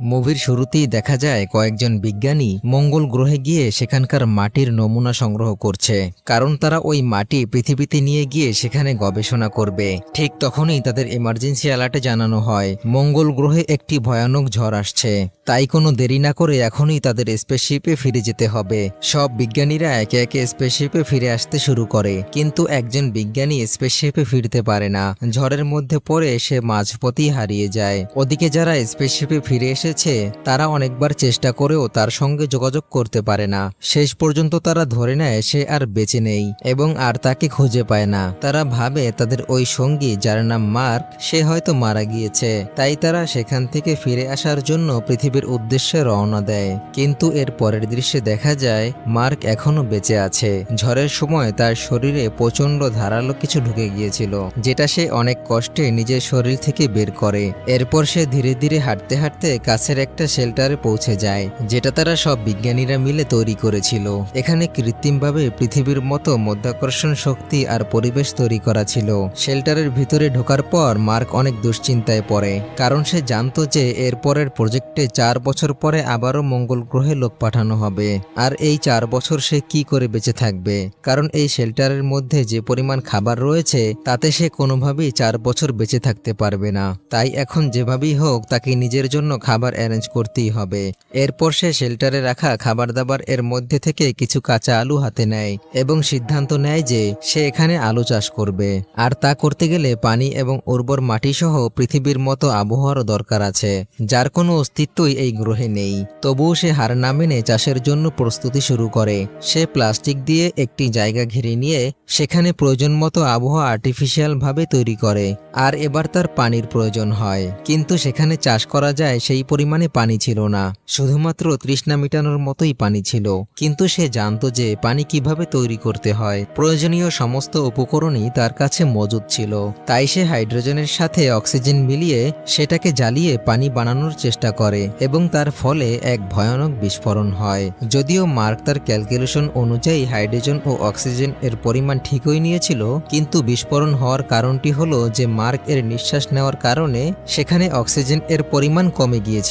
মুভির শুরুতেই দেখা যায় কয়েকজন বিজ্ঞানী মঙ্গল গ্রহে গিয়ে সেখানকার মাটির নমুনা সংগ্রহ করছে। কারণ তারা ওই মাটি পৃথিবীতে নিয়ে গিয়ে সেখানে গবেষণা করবে। ঠিক তখনই তাদের ইমার্জেন্সি অ্যালার্টে জানানো হয়, মঙ্গল গ্রহে একটি ভয়ানক ঝড় আসছে। তাই কোনো দেরি না করে এখনই তাদের স্পেসশিপে ফিরে যেতে হবে। সব বিজ্ঞানীরা একে একে স্পেসশিপে ফিরে আসতে শুরু করে। কিন্তু একজন বিজ্ঞানী স্পেসশিপে ফিরতে পারে না। ঝড়ের মধ্যে পড়ে সে মাঝপথেই হারিয়ে যায়। ওদিকে যারা স্পেসশিপে ফিরে এসেছে, তারা অনেকবার চেষ্টা করেও তার সঙ্গে যোগাযোগ করতে পারে না। শেষ পর্যন্ত তারা ধরে নেয় সে আর বেঁচে নেই এবং আর তাকে খুঁজে পায় না। তারা ভাবে তাদের ওই সঙ্গী, যার নাম মার্ক, সে হয়তো মারা গিয়েছে। তাই তারা সেখান থেকে ফিরে আসার জন্য পৃথিবীর উদ্দেশ্যে রওনা দেয়। কিন্তু এর পরের দৃশ্যে দেখা যায়, মার্ক এখনও বেঁচে আছে। ঝড়ের সময় তার শরীরে প্রচণ্ড ধারালো কিছু ঢুকে গিয়েছিল, যেটা সে অনেক কষ্টে নিজের শরীর থেকে বের করে। এরপর সে ধীরে ধীরে হাঁটতে হাঁটতে কাছের একটা শেল্টারে পৌঁছে যায়, যেটা তারা সব বিজ্ঞানীরা মিলে তৈরি করেছিল। এখানে কৃত্রিমভাবে পৃথিবীর মতো মধ্যাকর্ষণ শক্তি আর পরিবেশ তৈরি করা ছিল। শেল্টারের ভিতরে ঢোকার পর মার্ক অনেক দুশ্চিন্তায় পড়ে, কারণ সে জানতো যে এর পরের প্রজেক্টে চার বছর পরে আবারও মঙ্গল গ্রহে লোক পাঠানো হবে। আর এই চার বছর সে কি করে বেঁচে থাকবে? কারণ এই শেল্টারের মধ্যে যে পরিমাণ খাবার রয়েছে, তাতে সে কোনোভাবেই চার বছর বেঁচে থাকতে পারবে না। তাই এখন যেভাবেই হোক, তাকে নিজের জন্য খাবার অ্যারেঞ্জ করতেই হবে। এরপর সে শেল্টারে রাখা খাবার দাবার এর মধ্যে থেকে কিছু কাঁচা আলু হাতে নেয় এবং সিদ্ধান্ত নেয় যে সে এখানে আলু চাষ করবে। আর তা করতে গেলে পানি এবং উর্বর মাটি সহ পৃথিবীর মতো আবহাওয়ারও দরকার আছে, যার কোনো অস্তিত্বই এই গ্রহে নেই। তবুও সে হার না মেনে চাষের জন্য প্রস্তুতি শুরু করে। সে প্লাস্টিক দিয়ে একটি জায়গা ঘিরে নিয়ে সেখানে প্রয়োজন মতো আবহাওয়া আর্টিফিশিয়াল ভাবে তৈরি করে, আর এবার তার পানির প্রয়োজন হয়। কিন্তু সেখানে চাষ করা যায় সেই পরিমাণে পানি ছিল না। শুধুমাত্র তৃষ্ণা মেটানোর মতোই পানি ছিল। কিন্তু সে জানতো যে পানি কীভাবে তৈরি করতে হয়। প্রয়োজনীয় সমস্ত উপকরণই তার কাছে মজুদ ছিল। তাই সে হাইড্রোজেনের সাথে অক্সিজেন মিলিয়ে সেটাকে জ্বালিয়ে পানি বানানোর চেষ্টা করে এবং তার ফলে এক ভয়ানক বিস্ফোরণ হয়। যদিও মার্ক তার ক্যালকুলেশন অনুযায়ী হাইড্রোজেন ও অক্সিজেন এর পরিমাণ ঠিকই নিয়েছিল, কিন্তু বিস্ফোরণ হওয়ার কারণটি হলো যে মার্ক এর নিঃশ্বাস নেওয়ার কারণে সেখানে অক্সিজেন এর পরিমাণ কমে গিয়েছিল।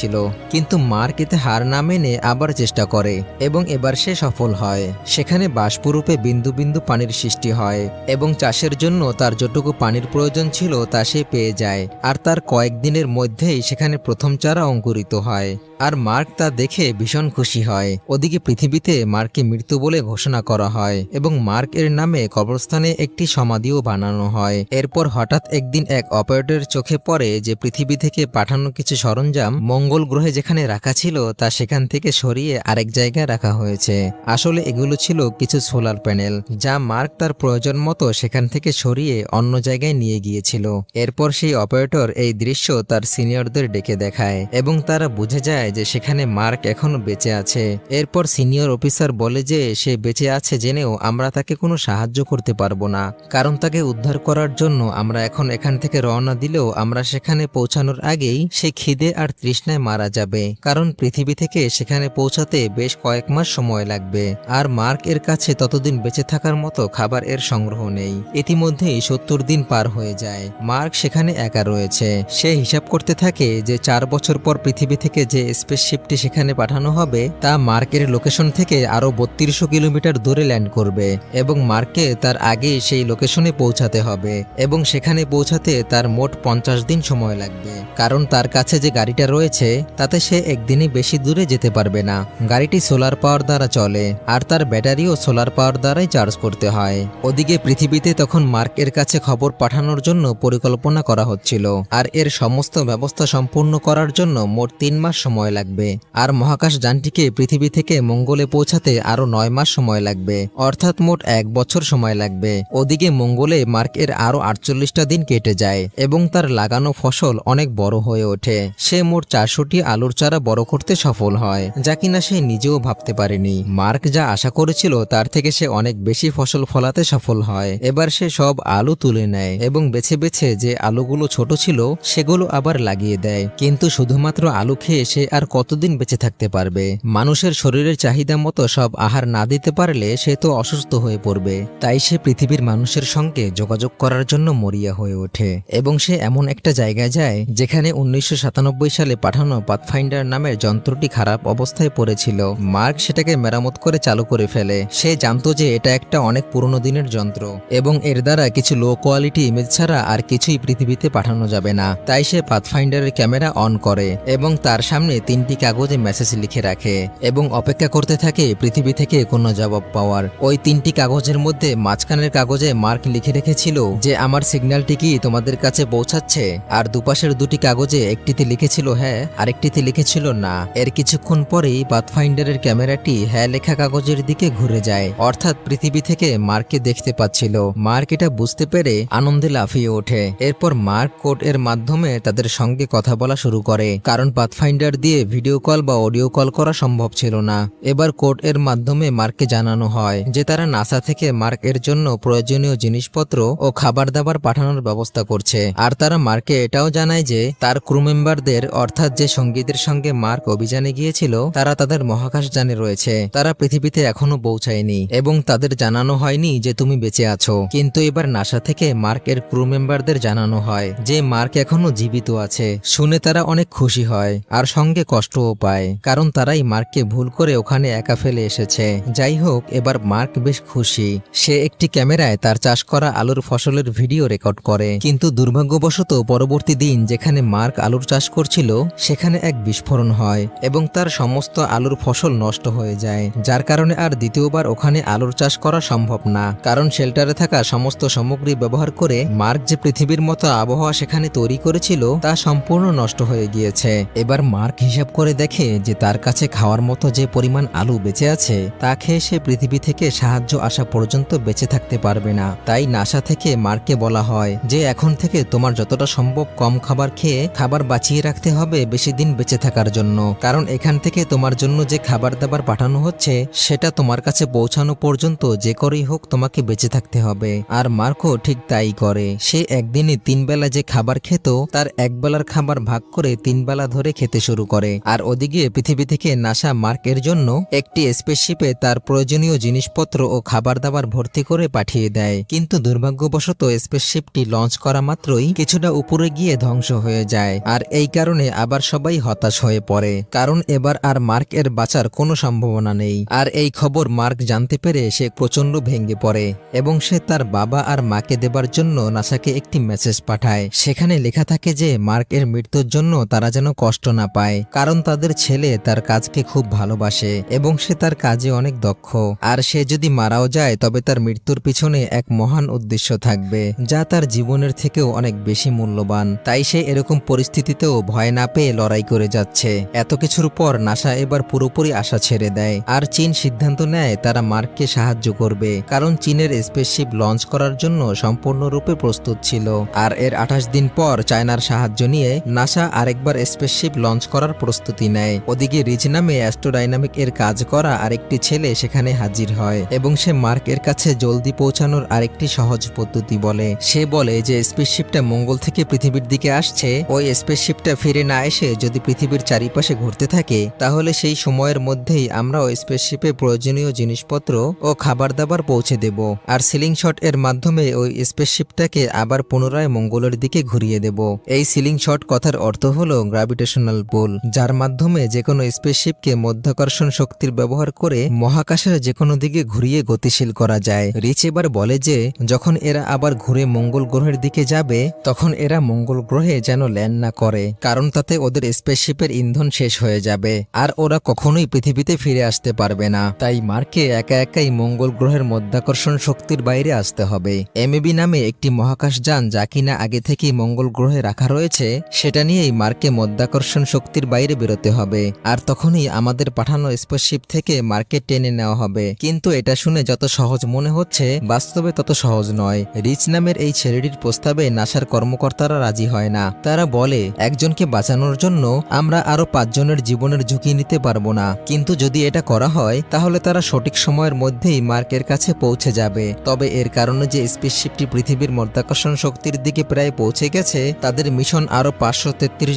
কিন্তু মার্ক এতে হার না মেনে আবার চেষ্টা করে এবং এবার সে সফল হয়। সেখানে বাষ্পরূপে বিন্দু বিন্দু পানির সৃষ্টি হয় এবং চাষের জন্য তার যতটুকু পানির প্রয়োজন ছিল তা সে পেয়ে যায়, আর তার কয়েকদিনের মধ্যেই সেখানে প্রথম চারা অঙ্কুরিত হয়। আর মার্ক তা দেখে ভীষণ খুশি হয়। ওদিকে পৃথিবীতে মার্ককে মৃত্যু বলে ঘোষণা করা হয় এবং মার্ক এর নামে কবরস্থানে একটি সমাধিও বানানো হয়। এরপর হঠাৎ একদিন এক অপারেটরের চোখে পড়ে যে পৃথিবী থেকে পাঠানো কিছু সরঞ্জাম মঙ্গল গ্রহে যেখানে রাখা ছিল তা সেখান থেকে সরিয়ে আরেক জায়গায় রাখা হয়েছে। আসলে এগুলো ছিল কিছু সোলার প্যানেল, যা মার্ক তার প্রয়োজন মতো সেখান থেকে সরিয়ে অন্য জায়গায় নিয়ে গিয়েছিল। এরপর সেই অপারেটর এই দৃশ্য তার সিনিয়রদের ডেকে দেখায় এবং তারা বুঝে যায় যে সেখানে মার্ক এখনও বেঁচে আছে। এরপর সিনিয়র অফিসার বলে যে সে বেঁচে আছে জেনেও আমরা তাকে কোনো সাহায্য করতে পারব না। কারণ তাকে উদ্ধার করার জন্য আমরা এখন এখান থেকে রওনা দিলেও আমরা সেখানে পৌঁছানোর আগেই সে খিদে আর তৃষ্ণায় মারা যাবে। কারণ পৃথিবী থেকে সেখানে পৌঁছাতে বেশ কয়েক মাস সময় লাগবে। আর মার্ক এর কাছে ততদিন বেঁচে থাকার মতো খাবার এর সংগ্রহ নেই। ইতিমধ্যেই সত্তর দিন পার হয়ে যায়। মার্ক সেখানে একা রয়েছে। সে হিসাব করতে থাকে যে চার বছর পর পৃথিবী থেকে যে স্পেসশিপটি সেখানে পাঠানো হবে তা মার্কের লোকেশন থেকে আরও বত্রিশশো কিলোমিটার দূরে ল্যান্ড করবে এবং মার্কে তার আগে সেই লোকেশনে পৌঁছাতে হবে এবং সেখানে পৌঁছাতে তার মোট পঞ্চাশ দিন সময় লাগবে। কারণ তার কাছে যে গাড়িটা রয়েছে, তাতে সে একদিনে বেশি দূরে যেতে পারবে না। গাড়িটি সোলার পাওয়ার দ্বারা চলে, আর তার ব্যাটারিও সোলার পাওয়ার দ্বারাই চার্জ করতে হয়। ওদিকে পৃথিবীতে তখন মার্কের কাছে খবর পাঠানোর জন্য পরিকল্পনা করা হচ্ছিল, আর এর সমস্ত ব্যবস্থা সম্পূর্ণ করার জন্য মোট তিন মাস সময় লাগবে। আর মহাকাশ যানটিকে পৃথিবী থেকে মঙ্গলে পৌঁছাতে আরও নয় মাস সময় লাগবে। অর্থাৎ মোট এক বছর সময় লাগবে। ওদিকে মঙ্গলে মার্ক এর আরও আটচল্লিশটা দিন কেটে যায় এবং তার লাগানো ফসল অনেক বড় হয়ে ওঠে। সে মোট চারশোটি আলুর চারা বড় করতে সফল হয়, যা কিনা সে নিজেও ভাবতে পারেনি। মার্ক যা আশা করেছিল, তার থেকে সে অনেক বেশি ফসল ফলাতে সফল হয়। এবার সে সব আলু তুলে নেয় এবং বেছে বেছে যে আলুগুলো ছোট ছিল, সেগুলো আবার লাগিয়ে দেয়। কিন্তু শুধুমাত্র আলু খেয়ে সে আর কতদিন বেঁচে থাকতে পারবে? মানুষের শরীরের চাহিদা মতো সব আহার না দিতে পারলে সে তো অসুস্থ হয়ে পড়বে। তাই সে পৃথিবীর মানুষের সঙ্গে যোগাযোগ করার জন্য মরিয়া হয়ে ওঠে। এবং সে এমন একটা জায়গায় যায় যেখানে উনিশশো সাতানব্বই সালে পাঠানো পাথফাইন্ডার নামের যন্ত্রটি খারাপ অবস্থায় পড়েছিল। মার্ক সেটাকে মেরামত করে চালু করে ফেলে। সে জানতো যে এটা একটা অনেক পুরনো দিনের যন্ত্র। এবং এর দ্বারা কিছু লো কোয়ালিটি ইমেজ ছাড়া আর কিছুই পৃথিবীতে পাঠানো যাবে না। তাই সে পাথফাইন্ডারের ক্যামেরা অন করে। এবং তার সামনে তিনটি কাগজে মেসেজ লিখে রাখে এবং অপেক্ষা করতে থাকে পৃথিবী থেকে কোনো জবাব পাওয়ার। ওই তিনটি কাগজের মধ্যে মাঝখানের কাগজে মার্ক লিখে রেখেছিল যে, আমার সিগন্যালটি কি তোমাদের কাছে পৌঁছাচ্ছে? আর দুপাশের দুটি কাগজে একটিতে লিখেছিল হ্যাঁ আরেকটিতে লিখেছিল, না। এর কিছুক্ষণ পরেই পাথফাইন্ডারের ক্যামেরাটি হ্যাঁ লেখা কাগজের দিকে ঘুরে যায়। অর্থাৎ পৃথিবী থেকে মার্ককে দেখতে পাচ্ছিল। মার্ক এটা বুঝতে পেরে আনন্দে লাফিয়ে ওঠে। এরপর মার্ক কোড এর মাধ্যমে তাদের সঙ্গে কথা বলা শুরু করে। কারণ পাথফাইন্ডার দিয়ে ভিডিও কল বা অডিও কল করা সম্ভব ছিল না। এবার কোড এর মাধ্যমে মার্ককে জানানো হয়, যে তারা নাসা থেকে মার্ক এর জন্য প্রয়োজনীয় জিনিসপত্র ও খাবার দাবার পাঠানোর ব্যবস্থা করছে। আর তারা মার্কে এটাও জানায় যে, তার ক্রু মেম্বারদের অর্থাৎ যে সঙ্গীদের সঙ্গে মার্ক অভিযানে গিয়েছিল, তারা তাদের মহাকাশ যানে রয়েছে। তারা পৃথিবীতে এখনও পৌঁছায়নি এবং তাদের জানানো হয়নি যে তুমি বেঁচে আছো। কিন্তু এবার নাসা থেকে মার্ক এর ক্রু মেম্বারদের জানানো হয়, যে মার্ক এখনও জীবিত আছে। শুনে তারা অনেক খুশি হয়। আর সঙ্গে কষ্টও পায়, কারণ তারাই মার্ককে ভুল করে ওখানে একা ফেলে এসেছে। যাই হোক, এবার মার্ক বেশ খুশি। সে একটি ক্যামেরায় তার চাষ করা আলুর ফসলের ভিডিও রেকর্ড করে। কিন্তু দুর্ভাগ্যবশত পরবর্তী দিন যেখানে মার্ক আলুর চাষ করছিল, সেখানে এক বিস্ফোরণ হয় এবং তার সমস্ত আলুর ফসল নষ্ট হয়ে যায়। যার কারণে আর দ্বিতীয়বার ওখানে আলুর চাষ করা সম্ভব না। কারণ শেল্টারে থাকা সমস্ত সামগ্রী ব্যবহার করে মার্ক যে পৃথিবীর মতো আবহাওয়া সেখানে তৈরি করেছিল, তা সম্পূর্ণ নষ্ট হয়ে গিয়েছে। এবার মার্ক হিসাব করে দেখে যে তার কাছে খাওয়ার মতো যে পরিমাণ আলু বেঁচে আছে, তা খেয়ে সে পৃথিবী থেকে সাহায্য আসা পর্যন্ত বেঁচে থাকতে পারবে না। তাই নাসা থেকে মার্কে বলা হয় যে, এখন থেকে তোমার যতটা সম্ভব কম খাবার খেয়ে খাবার বাঁচিয়ে রাখতে হবে বেশি দিন বেঁচে থাকার জন্য। কারণ এখান থেকে তোমার জন্য যে খাবার দাবার পাঠানো হচ্ছে, সেটা তোমার কাছে পৌঁছানো পর্যন্ত যে করেই হোক তোমাকে বেঁচে থাকতে হবে। আর মার্কও ঠিক তাই করে। সে একদিনে তিন বেলা যে খাবার খেত, তার এক বেলার খাবার ভাগ করে তিন বেলা ধরে খেতে শুরু করে। আর ওদিকে পৃথিবী থেকে নাসা মার্কের জন্য একটি স্পেসশিপে তার প্রয়োজনীয় জিনিসপত্র ও খাবার দাবার ভর্তি করে পাঠিয়ে দেয়। কিন্তু দুর্ভাগ্যবশত স্পেসশিপটি লঞ্চ করা মাত্রই কিছুটা উপরে গিয়ে ধ্বংস হয়ে যায়। আর এই কারণে আবার সবাই হতাশ হয়ে পড়ে। কারণ এবার আর মার্ক এর বাঁচার কোনো সম্ভাবনা নেই। আর এই খবর মার্ক জানতে পেরে সে প্রচণ্ড ভেঙে পড়ে। এবং সে তার বাবা আর মাকে দেবার জন্য নাসাকে একটি মেসেজ পাঠায়। সেখানে লেখা থাকে যে মার্ক এর মৃত্যুর জন্য তারা যেন কষ্ট না পায়। কারণ তাদের ছেলে তার কাজকে খুব ভালোবাসে এবং সে তার কাজে অনেক দক্ষ। আর সে যদি মারাও যায়, তবে তার মৃত্যুর পিছনে এক মহান উদ্দেশ্য থাকবে, যা তার জীবনের থেকেও অনেক বেশি মূল্যবান। তাই সে এরকম পরিস্থিতিতেও ভয় না পেয়ে লড়াই করে যাচ্ছে। এত কিছুর পর নাসা এবার পুরোপুরি আশা ছেড়ে দেয়। আর চীন সিদ্ধান্ত নেয় তারা মার্ককে সাহায্য করবে, কারণ চীনের স্পেসশিপ লঞ্চ করার জন্য সম্পূর্ণরূপে প্রস্তুত ছিল। আর এর আঠাশ দিন পর চায়নার সাহায্য নিয়ে নাসা আরেকবার স্পেসশিপ লঞ্চ করার প্রস্তুতি নেয়। ওদিকে রিজ নামে অ্যাস্ট্রোডাইনামিক এর কাজ করা আরেকটি ছেলে সেখানে হাজির হয় এবং সে মার্ক এর কাছে জলদি পৌঁছানোর আরেকটি সহজ পদ্ধতি বলে। সে বলে যে, স্পেসশিপটা মঙ্গল থেকে পৃথিবীর দিকে আসছে। ওই স্পেসশিপটা ফিরে না এসে যদি পৃথিবীর চারিপাশে ঘুরতে থাকে, তাহলে সেই সময়ের মধ্যেই আমরা ওই স্পেসশিপে প্রয়োজনীয় জিনিসপত্র ও খাবার দাবার পৌঁছে দেব। আর সিলিং শট এর মাধ্যমে ওই স্পেসশিপটাকে আবার পুনরায় মঙ্গলের দিকে ঘুরিয়ে দেব। এই সিলিং শট কথার অর্থ হলো গ্রাভিটেশনাল পুল যার মাধ্যমে যে কোনো স্পেসশিপকে মধ্যাকর্ষণ শক্তির ব্যবহার করে মহাকাশের যে কোনো দিকে ঘুরিয়ে গতিশীল করা যায়। রিচ এবার বলে যে, যখন এরা আবার ঘুরে মঙ্গল গ্রহের দিকে যাবে, তখন এরা মঙ্গল গ্রহে যেন ল্যান্ড না করে, কারণ তাতে ওদের স্পেসশিপের ইন্ধন শেষ হয়ে যাবে, আর ওরা কখনোই পৃথিবীতে ফিরে আসতে পারবে না। তাই মার্কে একা একাই মঙ্গল গ্রহের মধ্যাকর্ষণ শক্তির বাইরে আসতে হবে। এমএবি নামে একটি মহাকাশ যান যা কিনা আগে থেকেই মঙ্গল গ্রহে রাখা রয়েছে, সেটা নিয়েই মার্কে মধ্যাকর্ষণ শক্তির বাইরে বেরোতে হবে। আর তখনই আমাদের পাঠানো স্পেসশিপ থেকে মার্কে টেনে নেওয়া হবে। কিন্তু এটা শুনে যত সহজ মনে হচ্ছে, বাস্তবে তত সহজ নয়। রিচ নামের এই ছেলেটির প্রস্তাবে নাসার কর্মকর্তারা রাজি হয় না। তারা বলে, একজনকে বাঁচানোর জন্য আমরা আরও পাঁচজনের জীবনের ঝুঁকি নিতে পারব না। কিন্তু যদি এটা করা হয়, তাহলে তারা সঠিক সময়ের মধ্যেই মার্কের কাছে পৌঁছে যাবে। তবে এর কারণে যে স্পেসশিপটি পৃথিবীর মধ্যাকর্ষণ শক্তির দিকে প্রায় পৌঁছে গেছে, তাদের মিশন আরও পাঁচশো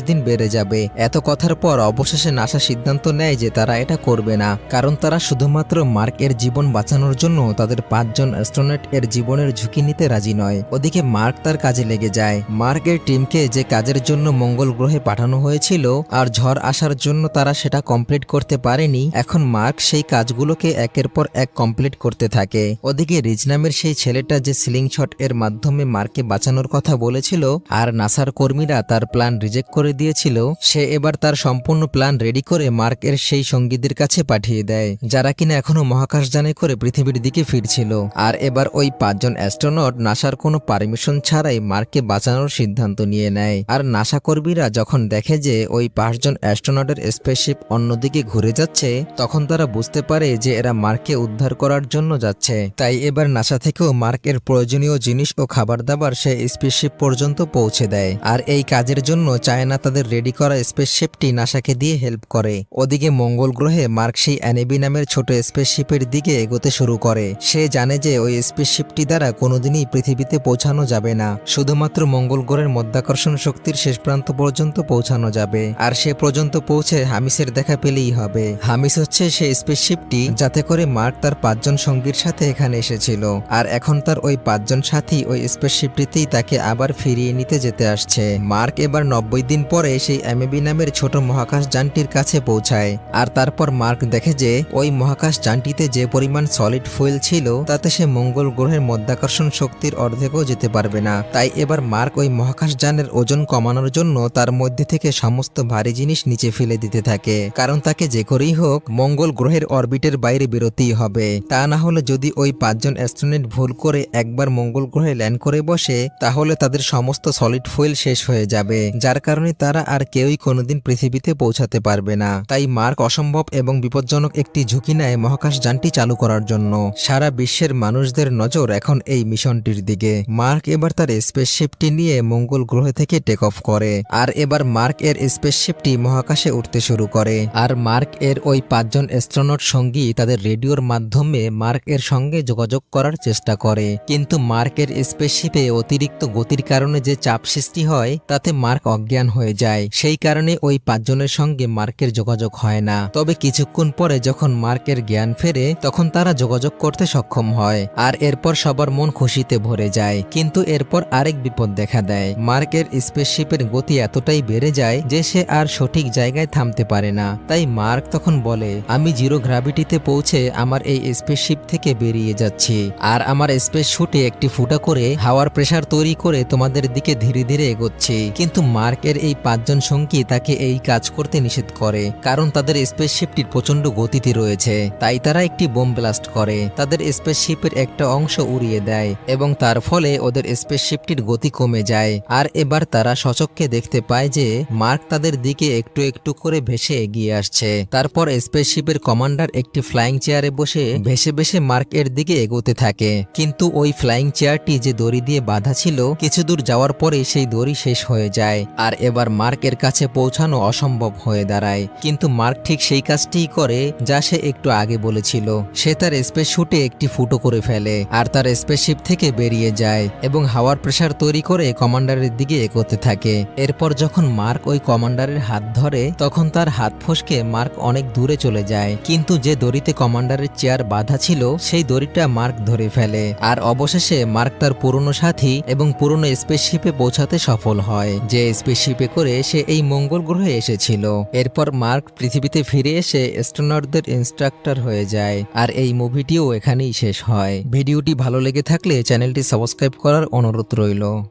দিন বেড়ে যাবে। এত কথা কথার পর অবশেষে নাসা সিদ্ধান্ত নেয় যে তারা এটা করবে না, কারণ তারা শুধুমাত্র মার্ক এর জীবন বাঁচানোর জন্য তাদের পাঁচজন অ্যাস্ট্রোনট এর জীবনের ঝুঁকি নিতে রাজি নয়। ওদিকে মার্ক তার কাজে লেগে যায়। মার্ক এর টিমকে যে কাজের জন্য মঙ্গল গ্রহে পাঠানো হয়েছিল আর ঝড় আসার জন্য তারা সেটা কমপ্লিট করতে পারেনি, এখন মার্ক সেই কাজগুলোকে একের পর এক কমপ্লিট করতে থাকে। ওদিকে রিজ নামের সেই ছেলেটা যে সিলিং শট এর মাধ্যমে মার্ককে বাঁচানোর কথা বলেছিল, আর নাসার কর্মীরা তার প্ল্যান রিজেক্ট করে দিয়েছিল, সে এবার তার সম্পূর্ণ প্ল্যান রেডি করে মার্কের সেই সঙ্গীদের কাছে পাঠিয়ে দেয়, যারা কিনা এখনও মহাকাশযানে করে পৃথিবীর দিকে ফিরছিল। আর এবার ওই পাঁচজন অ্যাস্ট্রোনট নাসার কোনো পারমিশন ছাড়াই মার্ককে বাঁচানোর সিদ্ধান্ত নিয়ে নেয়। আর নাসা কর্মীরা যখন দেখে যে ওই পাঁচজন অ্যাস্ট্রোনটের স্পেসশিপ অন্যদিকে ঘুরে যাচ্ছে, তখন তারা বুঝতে পারে যে এরা মার্ককে উদ্ধার করার জন্য যাচ্ছে। তাই এবার নাসা থেকেও মার্কের প্রয়োজনীয় জিনিস ও খাবার দাবার সে স্পেসশিপ পর্যন্ত পৌঁছে দেয়। আর এই কাজের জন্য চায়না তাদের রেডি করা স্পেসশিপটি নাসাকে দিয়ে হেল্প করে। ওদিকে মঙ্গল গ্রহে মার্ক সেই অ্যানেবি নামের ছোট স্পেসশিপের দিকে এগোতে শুরু করে। সে জানে যে ওই স্পেসশিপটি দ্বারা কোনোদিনই পৃথিবীতে পৌঁছানো যাবে না। শুধুমাত্র মঙ্গল গ্রহের মধ্যাকর্ষণ শক্তির শেষ প্রান্ত পর্যন্ত পৌঁছানো যাবে। আর সে পর্যন্ত পৌঁছে হামিসের দেখা পেলেই হবে। হামিস হচ্ছে সেই স্পেসশিপটি যাতে করে মার্ক তার পাঁচজন সঙ্গীর সাথে এখানে এসেছিল। আর এখন তার ওই পাঁচজন সাথী ওই স্পেসশিপটিতেই তাকে আবার ফিরিয়ে নিতে যেতে আসছে। মার্ক এবার নব্বই দিন পরে সেই এমএবি নামের ছোট মহাকাশ যানটির কাছে পৌঁছায়। আর তারপর মার্ক দেখে যে, ওই মহাকাশ যানটিতে যে পরিমাণ সলিড ফুয়েল ছিল, তাতে সে মঙ্গল গ্রহের মধ্যাকর্ষণ শক্তির অর্ধেকও যেতে পারবে না। তাই এবার মার্ক ওই মহাকাশ যানের ওজন কমানোর জন্য তার মধ্যে থেকে সমস্ত ভারী জিনিস নিচে ফেলে দিতে থাকে। কারণ তাকে যে করেই হোক, মঙ্গল গ্রহের অরবিটের বাইরে বেরোতেই হবে। তা না হলে যদি ওই পাঁচজন অ্যাস্ট্রোনেট ভুল করে একবার মঙ্গল গ্রহে ল্যান্ড করে বসে, তাহলে তাদের সমস্ত সলিড ফুয়েল শেষ হয়ে যাবে। যার কারণে তারা আর কেউই কোনোদিন পৃথিবীতে পৌঁছাতে পারবে না। তাই মার্ক অসম্ভব এবং বিপজ্জনক একটি ঝুঁকি নেয় মহাকাশ যানটি চালু করার জন্য। সারা বিশ্বের মানুষদের নজর এখন এই মিশনটির দিকে। মার্ক এবার তার স্পেসশিপটি নিয়ে মঙ্গল গ্রহ থেকে টেক অফ করে। আর এবার মার্ক এর স্পেসশিপটি মহাকাশে উঠতে শুরু করে। আর মার্ক এর ওই পাঁচজন অ্যাস্ট্রোনট সঙ্গী তাদের রেডিওর মাধ্যমে মার্ক এর সঙ্গে যোগাযোগ করার চেষ্টা করে। কিন্তু মার্কের স্পেসশিপে অতিরিক্ত গতির কারণে যে চাপ সৃষ্টি হয়, তাতে মার্ক অজ্ঞান হয়ে যায়। সেই কারণে ওই পাঁচজনের সঙ্গে মার্কের যোগাযোগ হয় না। তবে কিছুক্ষণ পরে যখন মার্কের জ্ঞান ফেরে, তখন তারা যোগাযোগ করতে সক্ষম হয় আর এরপর সবার মন খুশিতে ভরে যায়। কিন্তু এরপর আরেক বিপদ দেখা দেয়। মার্কের স্পেসশিপের গতি এতটাই বেড়ে যায় যে সে আর সঠিক জায়গায় থামতে পারে না। তাই মার্ক তখন বলে, আমি জিরো গ্র্যাভিটিতে পৌঁছে আমার এই স্পেসশিপ থেকে বেরিয়ে যাচ্ছি। আর আমার স্পেস শুটে একটি ফুটা করে হাওয়ার প্রেসার তৈরি করে তোমাদের দিকে ধীরে ধীরে এগোচ্ছি। কিন্তু মার্কের এই পাঁচজন সঙ্গী তাকে এই কাজ করতে নিষেধ করে, কারণ তাদের স্পেসশিপটির প্রচণ্ড গতিতে রয়েছে। তাই তারা একটি বোম ব্লাস্ট করে, তাদের স্পেসশিপের একটা অংশ উড়িয়ে দেয়, এবং তার ফলে ওদের স্পেসশিপটির গতি কমে যায়। আর এবার তারা সচককে দেখতে পায় যে, মার্ক তাদের দিকে একটু একটু করে ভেসে এগিয়ে আসছে। তারপর স্পেসশিপের কমান্ডার একটি ফ্লাইং চেয়ারে বসে ভেসে ভেসে মার্ক এর দিকে এগোতে থাকে। কিন্তু ওই ফ্লাইং চেয়ারটি যে দড়ি দিয়ে বাঁধা ছিল, কিছু দূর যাওয়ার পরে সেই দড়ি শেষ হয়ে যায়। আর এবার মার্কের কাছে পৌঁছানো অসম্ভব হয়ে দাঁড়ায়। কিন্তু মার্ক ঠিক সেই কাজটিই করে যা সে একটু আগে বলেছিল। সে তার স্পেস শুটে একটি ফুটো করে ফেলে আর তার স্পেসশিপ থেকে বেরিয়ে যায় এবং হাওয়ার প্রেসার তৈরি করে কমান্ডারের দিকে এগোতে থাকে। এরপর যখন মার্ক ওই কমান্ডারের হাত ধরে, তখন তার হাত ফসকে মার্ক অনেক দূরে চলে যায়। কিন্তু যে দড়িতে কমান্ডারের চেয়ার বাঁধা ছিল, সেই দড়িটা মার্ক ধরে ফেলে আর অবশেষে মার্ক তার পুরনো সাথী এবং পুরনো স্পেসশিপে পৌঁছাতে সফল হয়। যে স্পেসশিপে করে সে এই মঙ্গল গ্রহে এসেছিল। এরপর মার্ক পৃথিবীতে ফিরে এসে অ্যাস্ট্রোনটদের ইনস্ট্রাক্টর হয়ে যায়। আর এই মুভিটিও এখানেই শেষ হয়। ভিডিওটি ভালো লেগে থাকলে চ্যানেলটি সাবস্ক্রাইব করার অনুরোধ রইল।